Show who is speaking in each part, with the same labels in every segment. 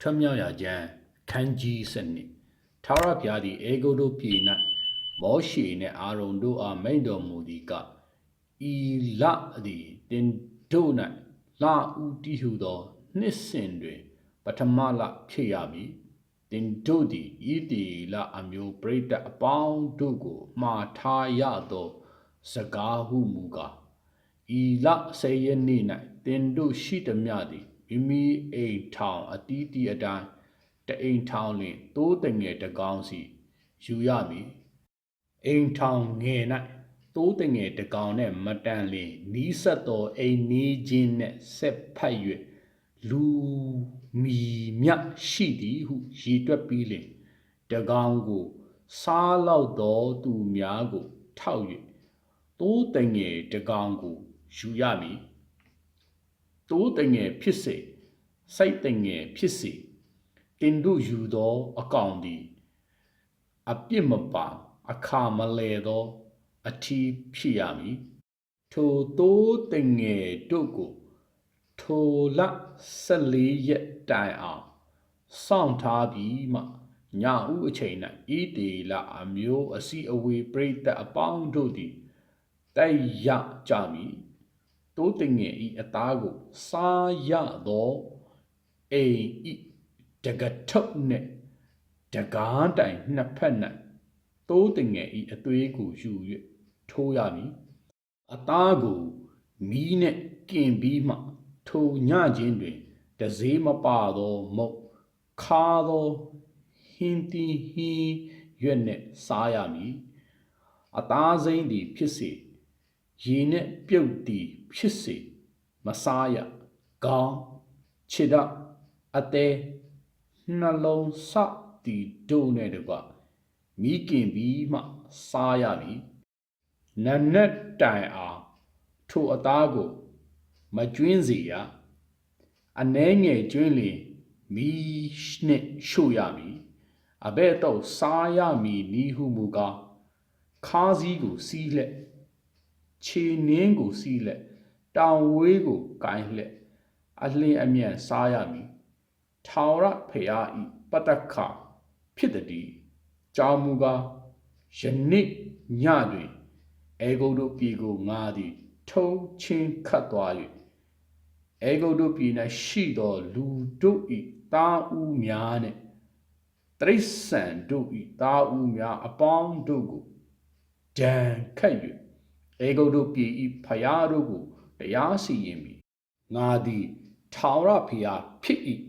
Speaker 1: ထွတ်မြောက်ရာကျမ်းခန်းကြီးစနစ်ထာဝရဘုရားသည်အေဂုတ်တို့ပြည်၌မောရှေနှင့်အာရုန်တို့အားမိန့်တော်မူသည်ကဤလသည်တင်တို့၌လာဥတီဟုသောနှစ်စဉ်တွင် ပထမလဖြစ်ရမည်တင်တို့သည်ဤတီလအမျိုးပရိသတ်အပေါင်းတို့ကိုမှားထားရသောစကားဟုမူကားဤလဆေရနေ့၌တင်တို့ရှိသည်မြသည် မိမိအိမ်ထောင်အတီးတီအတိုင်းတအိမ်ထောင်လင်သိုးတငယ်တကောင်းစီယူရမည်အိမ်ထောင်ငယ်၌သိုးတငယ်တကောင်နှင့်မတန်လင်နီးဆက်သောအိမ်နီးချင်းနှင့်ဆက်ဖက်၍လူမီမြရှိသည်ဟုရည်တွက်ပြီးလင်တကောင်ကိုစားလောက်သောသူများကို ထောက်၍သိုးတငယ်တကောင်ကိုယူရမည် တိုးတငယ်ဖြစ်စေစိတ်တငယ်ဖြစ်စေတင်တို့ယူသောအကောင်သည်အပြစ်မပါအခါမလဲသောအထီးဖြစ်ရမည်ထိုတိုးတငယ်တို့ကိုထိုလ14ရက်တိုင်အောင်စောင့်ထားပြီးမှညဦးအချိန်၌ဤတေလအမျိုးအစီအဝေးပြိတ္တအပေါင်းတို့သည်တိုက်ရကြမည် တိုးတငယ်ဤအသားကိုစားရသောအိမ်ဤတကထုပ်နှင့်တကားတိုင်နှစ်ဖက်၌တိုးတငယ်ဤအသွေးကိုယူ၍ထိုးရမည်အသားကိုမီးနှင့်ကင်ပြီးမှထိုညခြင်းတွင်တစည်းမပါသောမုတ်ခါသောဟင်းတီဟင်းရွက်နှင့်စားရမည်အသားစိမ့်သည်ဖြစ်စေ ရေနှင့်ပြုတ်သည်ဖြစ်စေမစားရကောင်းခြေတော့အသေးနှလုံးစသည်တို့နဲ့တကွမိခင်ပြီးမှစားရမည်နနက်တိုင်အောင်ထိုအသားကိုမကျွင်းစေရအနှဲငယ်ကျွင်းလင်မီးနှင့်ရှို့ရမည်အဘဲ့တော့စားရမည်နီးဟုမူကားခါးစည်းကိုစီးလက် ခြေနင်းကိုစီးလက်တောင်ဝေးကိုကိုင်းလှက်အလင်းအမြန်စားရမည်ထာဝရဖရာဤပတ္တခဖြစ်သည်ကြောင်းမူကားယနေ့ညတွင်အေဂုတ်တို့ပြည်ကိုငါသည် ထုံချင်းခတ်သွား၍အေဂုတ်တို့ပြည်၌ရှိသောလူတို့ဤတာဦးများနှင့်တရိษံတို့ဤတာဦးများအပေါင်းတို့ကိုဒဏ်ခတ်၍ အေဂုတ်တို့ပြည်ဤဖရာတို့ကိုတရားစီရင်ပြီငါသည်ထာဝရဖျားဖြစ်၏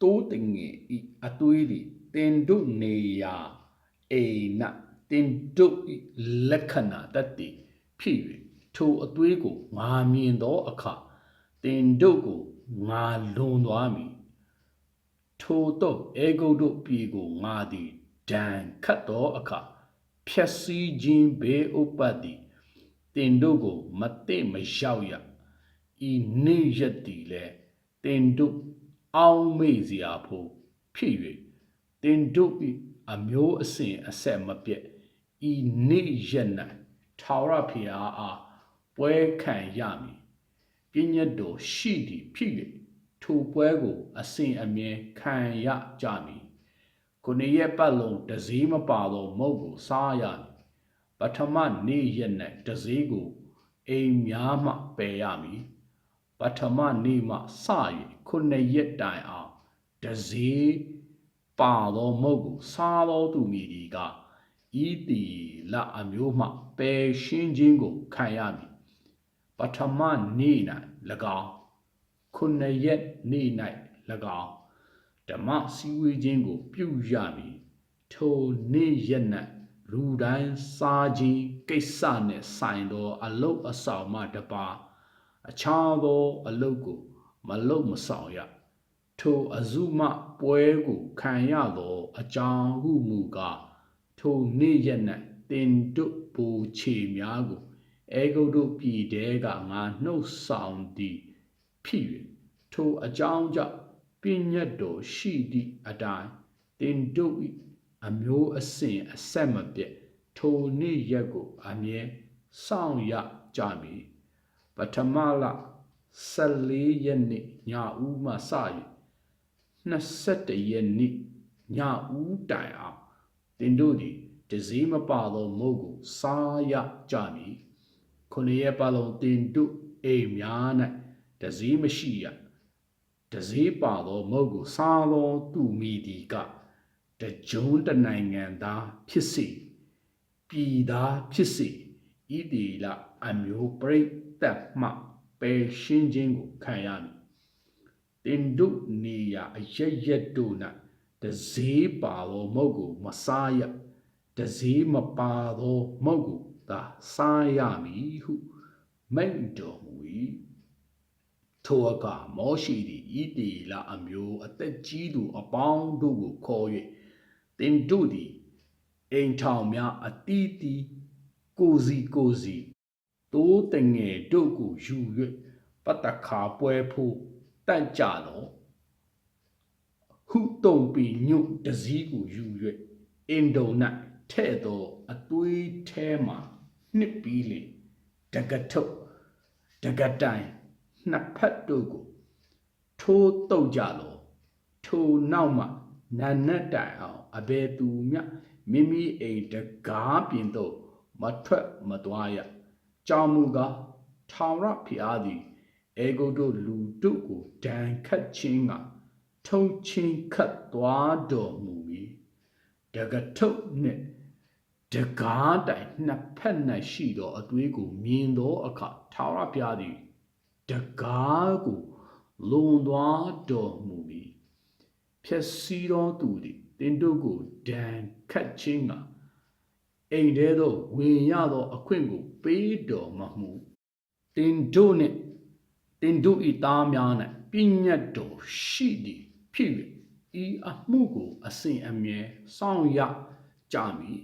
Speaker 1: တိုးတငယ်ဤအသွေးသည်တင်တို့နေရာအိနတင်တို့ဤလက္ခဏာတတ်သည်ဖြစ်၍ထိုအသွေးကိုငါမြင်သောအခါတင်တို့ကိုငါလွန်သွားမည်ထိုတော့အေဂုတ်တို့ပြည်ကိုငါသည်ဒဏ်ခတ်သောအခါဖြက်စီးခြင်းဘေးဥပတ်သည် တင်တို့ကိုမသိမရောက်ရဤနေ့ရက်သည်လဲတင်တို့အောင်းမေ့စရာဖို့ဖြစ်၍တင်တို့ဤအမျိုးအစဉ်အဆက်မပြတ်ဤနေ့ရက်၌ထာဝရဖျားအားပွဲခံရမည်ပညတ်တော်ရှိသည်ဖြစ်၍ထိုပွဲကို အစဉ်အမြဲခံရကြမည်ခုနှစ်ရက်ပတ်လုံးတစည်းမပါသောမုတ်ကိုစားရမည် ပထမနေ့ရက်၌တစည်းကိုအိမ်များမှပယ်ရမည်ပထမနေ့မှစ၍ခုနှစ်ရက်တိုင်အောင်တစည်းပါသောမုတ်ကိုစားသောသူမည်ဒီကဤတီလအမျိုးမှပယ်ရှင်းခြင်းကိုခံရမည်ပထမနေ့၌၎င်းခုနှစ်ရက်နေ့၌၎င်းဓမ္မစည်းဝေးခြင်းကိုပြုရမည်ထိုနေ့ရက်၌ လူတိုင်းစားခြင်းကိစ္စနှင့်ဆိုင်သောအလုတ်အဆောင်မှတပါအခြားသောအလုတ်ကို မလုတ်မဆောင်ရထိုအစုမပွဲကိုခံရသောအကြောင်းဟုမူကားထိုနေ့ရက်၌တင်တို့ပူချေများကိုအေဂုတ်တို့ပြည်တဲကငါနှုတ်ဆောင်သည်ဖြစ်၍ထိုအကြောင်းကြောင့်ပြည့်ညတ်တော်ရှိသည့်အတိုင်းတင်တို့၏ အမျိုးအစဉ်အဆက်မပြတ်ထိုနေ့ရက်ကိုအမြဲစောင့်ရကြမည်ပထမလ14ရက်နေ့ညဦးမှစ၍21ရက်နေ့ညဦးတိုင်အောင်တင်တို့သည်တစည်းမပါသောမုတ်ကိုစားရကြမည်ခုနှစ်ရက်ပတ်လုံးတင်တို့အိမ်များ၌တစည်းမရှိရတစည်းပါသောမုတ်ကိုစားသောသူမိဒီက တကြုံတနိုင်ငံသားဖြစ်စေပြည်သားဖြစ်စေဤတီလအမျိုးပြိတ္တမှပယ်ရှင်းခြင်းကိုခံရမည်တင်တို့နေရာအရရက်တို့၌တစည်းပါသောမုတ်ကိုမစားရတစည်းမပါသောမုတ်ကိုသာစားရမည်ဟုမိန့်တော်မူ၏ထိုအခါမောရှိသည်ဤတီလအမျိုးအသက်ကြီးသူအပေါင်းတို့ကိုခေါ်၍ တင်တို့သည်အိမ်ထောင်များအတီးတီးကိုစီကိုစီတိုးတငယ်တို့ကိုယူ၍ပတ္တခါပွဲဖို့တန့်ကြလောဟုတုံပြီးညွတ်တစည်းကိုယူ၍အင်ဒုံ၌ထဲ့သောအသွေးထဲမှနှစ်ပြီးလေတကထုပ်တကတိုင်နှစ်ဖက်တို့ကိုထိုးတုတ်ကြလောထိုနောက်မှ နာနတ်တိုင်အောင်အဘယ်သူမျှမိမိအိမ်တကားပြင်သို့မထွက်မသွားရကြောင်းမူကားထောင်ရဖျားသည်အေဂုတ်တို့လူတို့ကိုဒဏ်ခတ်ခြင်းကထုံချင်းခတ်သွားတော်မူ၏တကထုပ်နှင့်တကားတိုင်နှစ်ဖက်၌ရှိသောအသွေးကိုမြင်သောအခါထာဝရဘုရားသည်တကားကိုလွန်သွားတော်မူ၏ ဖြစ်စီတော်သူသည်တင်တို့ကိုဒဏ်ခတ်ခြင်းကအိမ်ထဲသို့ဝင်ရသောအခွင့်ကိုပေးတော်မမူတင်တို့နှင့်တင်တို့ဤသားများ၌ပြည့်ညတ်တော်ရှိသည်ဖြစ်၍ဤအမှုကိုအစဉ်အမြဲစောင့်ရကြမည်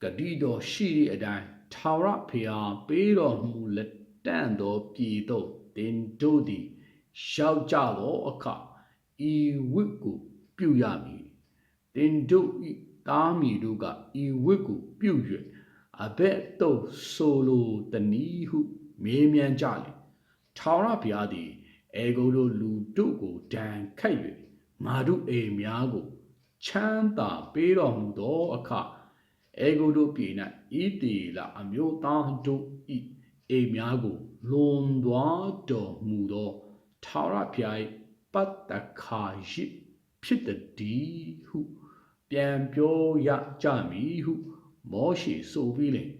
Speaker 1: ဂတိတော်ရှိသည့်အတိုင်းထာဝရဖျားပေးတော်မူလက်တန့်သောပြည်သို့တင်တို့သည်ရောက်ကြသောအခါ ဤဝိကိုပြုရမည်တင်တို့ဤသားမီတို့ကဤဝိကိုပြု၍အဘက်သို့ဆိုလိုတနည်းဟု မေးမြန်းကြလေထာဝရဘုရားသည်အေဂုတို့လူတို့ကိုဒဏ်ခတ်၍ငါတို့အိမ်များကိုချမ်းသာပေးတော်မူသောအခါအေဂုတို့ပြည်၌ဤတီလာအမျိုးသားတို့ဤအိမ်များကိုလွန်သွားတော်မူသောထာဝရဘုရား၏ ပတ္တခါရှိဖြစ်တည်းဟုပြန်ပြောရကြမည်ဟု မောရှိဆိုပြီးလင်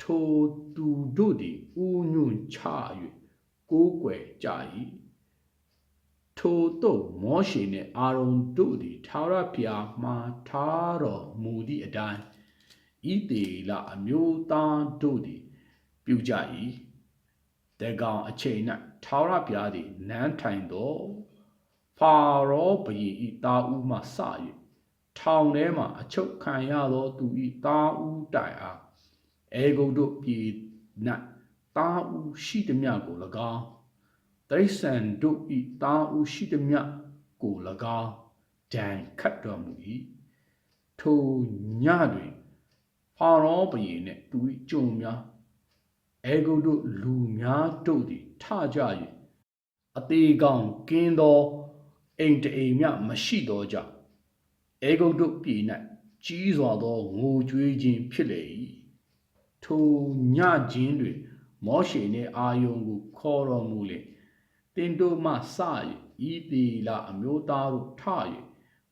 Speaker 1: ထိုသူတို့သည်ဥညွန့်ချ၍ကိုးကွယ်ကြ၏ထိုသို့မောရှိနှင့်အာရုန်တို့သည်ထာဝရဘုရားမှာထားတော်မူသည့်အတိုင်းဤတေလအမျိုးသားတို့သည်ပြုကြ၏တကောင်အချိန်၌ထာဝရဘုရားသည်နန်းထိုင်သော ဖာရောဘုရင်ဤတာဦးမှစ၍ထောင်ထဲမှအချုပ်ခံရသောသူဤတာဦးတိုင်အားအေဂုတ်တို့ပြည်၌တာဦးရှိသည်မြကို၎င်းတိရစ္ဆာန်တို့ဤတာဦးရှိသည်မြကို၎င်းဒဏ်ခတ်တော်မူ၏ထိုညတွင်ဖာရောဘုရင်နှင့်သူ၏ကြုံများအေဂုတ်တို့လူများတို့သည်ထကြ၍အသေးကောင်ကင်းသော အိမ်တအိမ်မြမရှိသောကြောင့်အေဂုတ်တို့ပြည်၌ကြီးစွာသောငိုကြွေးခြင်းဖြစ်လေ၏ထိုညခြင်းတွင်မောရှေနှင့်အာယုန်ကိုခေါ်တော်မူလေတင်တို့မှစ၍ဤတီလာအမျိုးသားတို့ထ၍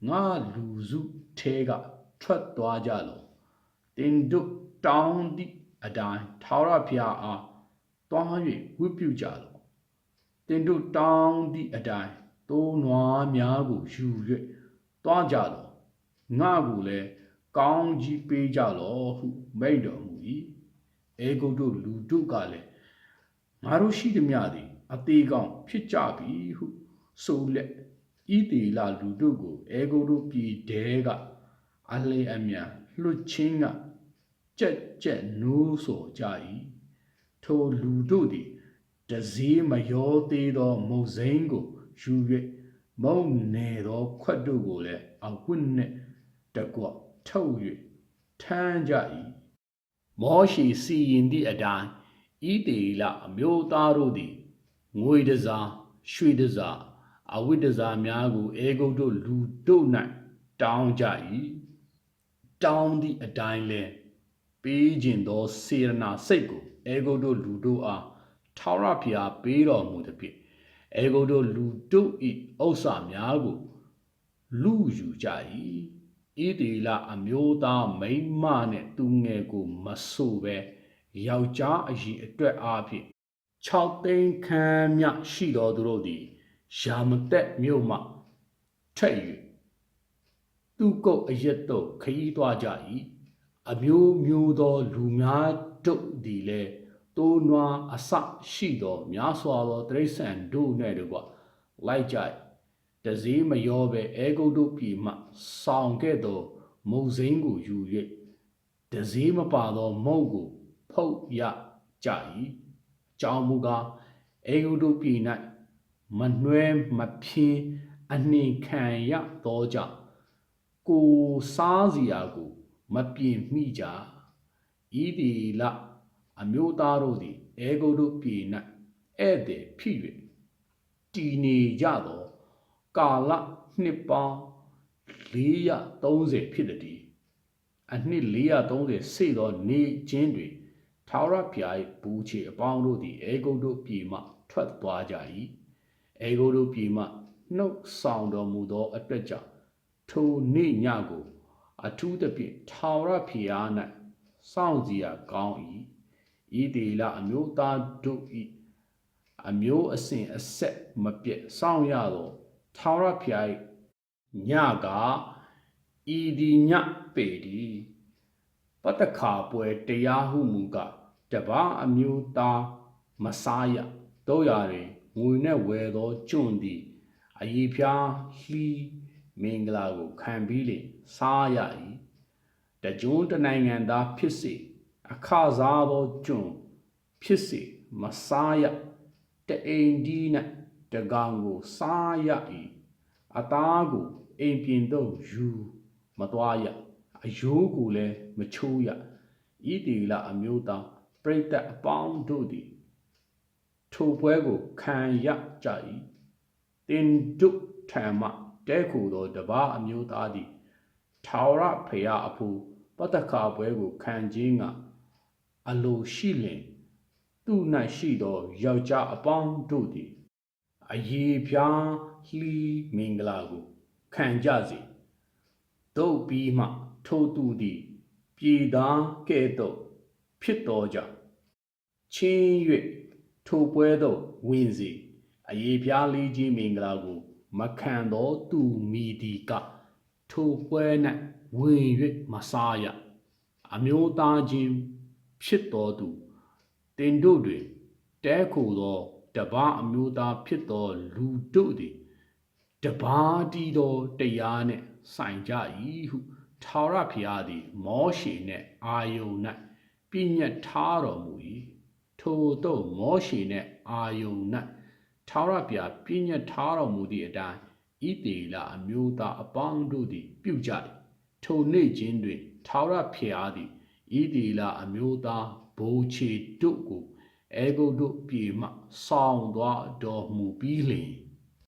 Speaker 1: ငါလူစုထဲကထွက်သွားကြလောတင်တို့တောင်းသည့်အတိုင်းထာဝရဘုရားအားသွား၍ဝိပြုကြလောတင်တို့တောင်းသည့်အတိုင်း သိုးနွားများကိုယူ၍သွားကြလောငါကိုလည်းကောင်းကြီးပေးကြလောဟုမိန့်တော်မူ၏အေဂုတ်တို့လူတို့ကလည်းငါတို့ရှိသည်မြသည်အသေးကောင်ဖြစ်ကြပြီဟုဆိုလက်ဤတီလာလူတို့ကိုအေဂုတ်တို့ပြည်တဲကအလေအမြန်လွတ်ချင်းကကြက်ကြက်နိုးဆိုကြ၏ထိုလူတို့သည်တစည်းမရောသေးသောမုတ်စိမ်းကို ယူ၍မုံနေသောခွက်တို့ကိုလည်းအဝတ်နှင့်တကွထုတ်၍ထမ်းကြ၏မောရှိစီရင်သည့်အတိုင်းဤတေလအမျိုးသားတို့သည်ငွေတစားရွှေတစားအဝိတ္တဇာများကိုအေဂုတ်တို့လူတို့၌တောင်းကြ၏တောင်းသည့်အတိုင်းလဲပေးခြင်းသောစေရနာစိတ်ကိုအေဂုတ်တို့လူတို့အားထာဝရဘုရားပေးတော်မူသည်ဖြင့် အေဂုတ်တို့လူတို့၏ဥစ္စာများကိုလူယူကြ၏ဣတိလအမျိုးသားမိန်းမနှင့်သူငယ်ကိုမဆိုပဲယောက်ျားအကြီးအတွက်အားဖြင့်6သိန်းခန်းမြရှိတော်သူတို့သည်ယာမတက်မြို့မှထွက်၍သူကုတ်အရက်တို့ခရီးသွားကြ၏အမျိုးမျိုးသောလူများတို့သည်လည်း တိုးနွားအစရှိသောများစွာသောတိရစ္ဆာန်တို့နှင့်တကွလိုက်ကြ၏တစည်းမရောပဲအဲဂုတ်တို့ပြည်မှဆောင်ခဲ့သောမုတ်စိမ်းကိုယူ၍တစည်းမပါသောမုတ်ကိုဖုတ်ရကြ၏အကြောင်းမူကားအဲဂုတ်တို့ပြည်၌မနှွဲမဖြင်းအနှင်ခံရသောကြောင့်ကိုစားစီယာကို မပြင်မိကြဤဒီလ အမျိုးသားတို့သည်အဲဂုတ်တို့ပြည်၌ဧည့်သည်ဖြစ်၍တည်နေကြသောကာလနှစ်ပေါင်း430ဖြစ်သည်အနှစ်430စေသောနေချင်းတွင်ထာဝရဘုရား၏ဘူချေအပေါင်းတို့သည်အေဂုတ်တို့ပြည်မှထွက်သွားကြ၏အေဂုတ်တို့ပြည်မှနှုတ်ဆောင်တော်မူသောအတွက်ကြောင့်ထိုနေ့ညကို အထူးသဖြင့်ထာဝရဘုရား၌စောင့်စရာကောင်း၏ ဤတေလအမျိုးသားတို့၏အမျိုးအစဉ်အဆက်မပြတ်စောင့်ရသောထာဝရဘုရား၏ညကဤဒီညပေဒီပတ္တခါပွဲတရားဟုမူကတပါအမျိုးသားမစားရတို့ရတွင်ငွေနဲ့ဝယ်သောကျွန့်သည်အยีဖျားဟီမင်္ဂလာကိုခံပြီးလေစားရ၏တကြွတနိုင်ငံသားဖြစ်စေ အခစားသောကျွန့်ဖြစ်စေမစားရတအိမ်ဒီ၌တကောင်ကိုစားရ၏အသားကိုအိမ်ပြင်သို့ယူမသွားရအယိုးကိုလည်းမချိုးရဤတီလအမျိုးသားပြိတ္တအပေါင်းတို့သည်ထိုပွဲကိုခံရကြ၏တင်ဒုထံမှတဲခုသောတပါအမျိုးသားသည်ထာဝရဖရာအဖို့ပတ္တခါပွဲကိုခံခြင်းက အလိုရှိလင်သူ၌ရှိသောယောက်ျားအပေါင်းတို့သည်အယေပြားလှီးမင်္ဂလာကိုခံကြစေတို့ပြီးမှထိုသူသည် ပြည်သားကဲ့သို့ဖြစ်တော်ကြောင့်ချင်း၍ထိုပွဲသို့ဝင်စေအယေပြားလေးကြီးမင်္ဂလာကို မခံသောသူမိဒီကထိုပွဲ၌ဝင်၍မစားရအမျိုးသားချင်း ဖြစ်တော်သူတင်တို့တွင်တဲခိုသောတပားအမျိုးသားဖြစ်သောလူတို့သည်တပါးတီသောတရားနှင့်ဆိုင်ကြ၏ဟုထာဝရဘုရားသည် မောရှေနှင့်အာယုန်၌ပြည့်ညတ်ထားတော်မူ၏ထိုသို့မောရှေနှင့်အာယုန်၌ထာဝရဘုရားပြည့်ညတ်ထားတော်မူသည့်အတိုင်းဣတေလအမျိုးသားအပေါင်းတို့သည် ပြုကြ၏ထိုနေ့ချင်းတွင်ထာဝရဘုရားသည် ဣတေလအမျိုးသားဘိုးချေတို့ကိုအေဂုတ်တို့ပြည်မှဆောင်းသွားတော်မူပြီးလျှင်